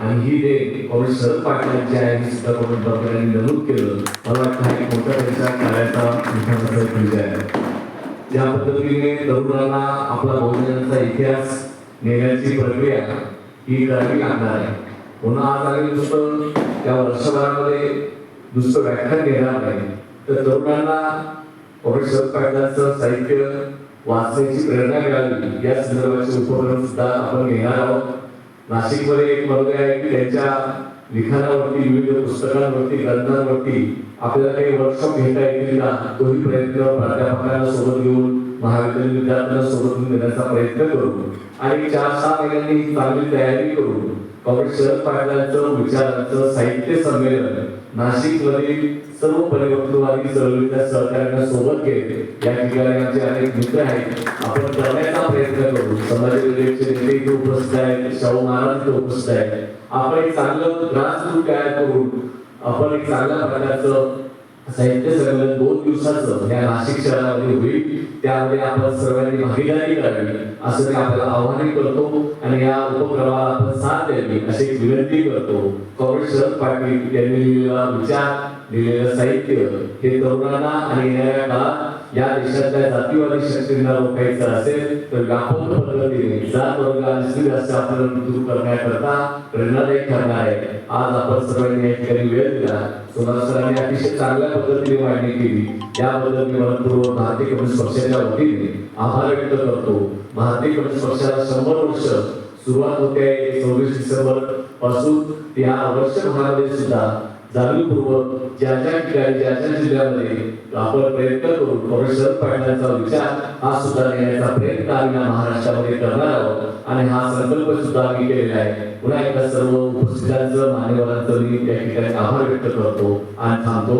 आणि ही जे काँग्रेस शरद पाटलांची आहे ही सुद्धा काँग्रेस डॉक्टरांनी नमूद केलं मला वाटतं हा एक मोठा त्यांच्या कार्याचा विधानाचा विजय आहे. ज्या पद्धतीने तरुणांना आपला भोजनाचा इतिहास नेण्याची प्रक्रिया ही करावी लागणार आहे. पुन्हा आज आम्ही नुसतं त्या वर्षभरामध्ये नुसतं व्याख्यान घेणार नाही. तर तरुणांना काँग्रेस शरद पाटलांचं साहित्य वाचण्याची प्रेरणा मिळावी. या संदर्भाचे उपक्रम सुद्धा आपण घेणार आहोत. नाशिकमध्ये एक वर्ग आहे की त्यांच्या लिखाणावरती विविध पुस्तकांवरती ग्रंथांवरती आपल्याला काही वर्कशॉप घेता येतील ना तोही प्रयत्न प्राध्यापकांना सोबत घेऊन महाविद्यालयीन विद्यार्थ्यांना सोबत घेऊन देण्याचा प्रयत्न करू आणि चार सहा महिन्यांनी ही चांगली तयारी करू काँग्रेस शरद पाटलांचं विचारांचं साहित्य संमेलन नाशिक मधील सर्व परिवर्तनवादी चळवळीच्या सहकार्यांना सोबत घेत या ठिकाणी आमचे अनेक मित्र आहेत. आपण करण्याचा प्रयत्न करू. समाजविवेकचे नेते इथे उपस्थित आहेत. शाहू महाराज इथे उपस्थित आहेत. आपण एक चांगलं ग्रासरूट तयार करून आपण एक चांगल्या प्रकारचं साहित्य संमेलन दोन दिवसाचं या नाशिक शहरामध्ये होईल. त्यामध्ये आपण सर्वांनी भागीदारी करावी असं मी आपल्याला आव्हान करतो. आणि या उपक्रमाला आपण साथ द्यावी अशी विनंती करतो. कौर शरद पाटील यांनी लिहिलेला विचार लिहिलेलं साहित्य हे तरुणांना आणि येणाऱ्या काळात या देशातल्या जातीवादी शक्तींना रोखायचं असेल तर व्यापक पद्धतीने जात वर्ग आणि स्त्री असं आपल्याला दूर करण्याकरता प्रेरणादायी ठरणार आहे. आज आपण सर्वांनी या ठिकाणी वेळ दिला. सोनार सरांनी अतिशय चांगल्या पद्धतीने मांडणी केली. याबद्दल मी मनपूर्वक भारतीय कम्युनिस्ट पक्षाच्या वतीने आभार व्यक्त करतो. भारतीय कम्युनिस्ट पक्षाला शंभर वर्ष सुरुवात होते सव्वीस डिसेंबरपासून. या वर्ष भागामध्ये सुद्धा जाणीवपूर्वक ज्या ज्या ठिकाणी ज्या ज्या जिल्ह्यामध्ये आपण प्रयत्न करून प्रोफेसर शरद पाटलांचा विचार हा सुद्धा घेण्याचा प्रयत्न आम्ही या महाराष्ट्रामध्ये करणार आहोत. आणि हा संकल्प सुद्धा आम्ही केलेला आहे. पुन्हा एकदा सर्व उपस्थितांचं मान्यवरांचं मी त्या ठिकाणी आभार व्यक्त करतो आणि थांबतो.